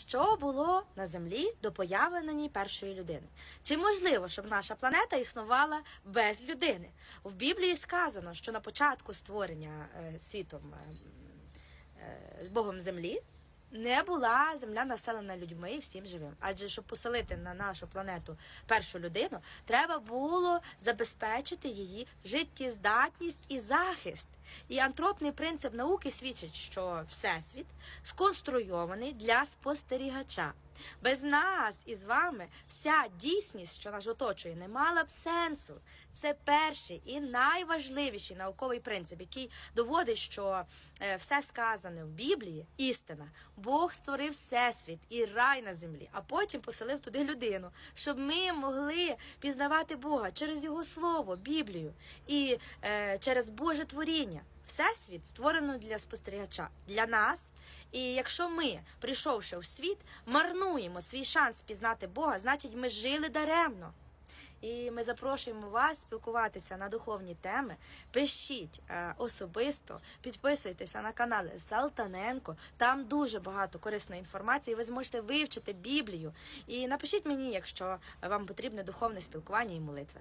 що було на землі до появи на ній першої людини. Чи можливо, щоб наша планета існувала без людини? В Біблії сказано, що на початку створення е, світом е, е, Богом землі не була земля населена людьми і всім живим. Адже щоб поселити на нашу планету першу людину, треба було забезпечити її життєздатність і захист. І антропний принцип науки свідчить, що всесвіт сконструйований для спостерігача. Без нас і з вами вся дійсність, що нас оточує, не мала б сенсу. Це перший і найважливіший науковий принцип, який доводить, що е, все сказане в Біблії істина. Бог створив всесвіт і рай на землі, а потім поселив туди людину, щоб ми могли пізнавати Бога через Його слово, Біблію і е, через Боже творіння. Всесвіт створено для спостерігача, для нас. І якщо ми, прийшовши в світ, марнуємо свій шанс пізнати Бога, значить ми жили даремно. І ми запрошуємо вас спілкуватися на духовні теми. Пишіть е, особисто, підписуйтеся на канали Салтаненко. Там дуже багато корисної інформації. Ви зможете вивчити Біблію. І напишіть мені, якщо вам потрібне духовне спілкування і молитви.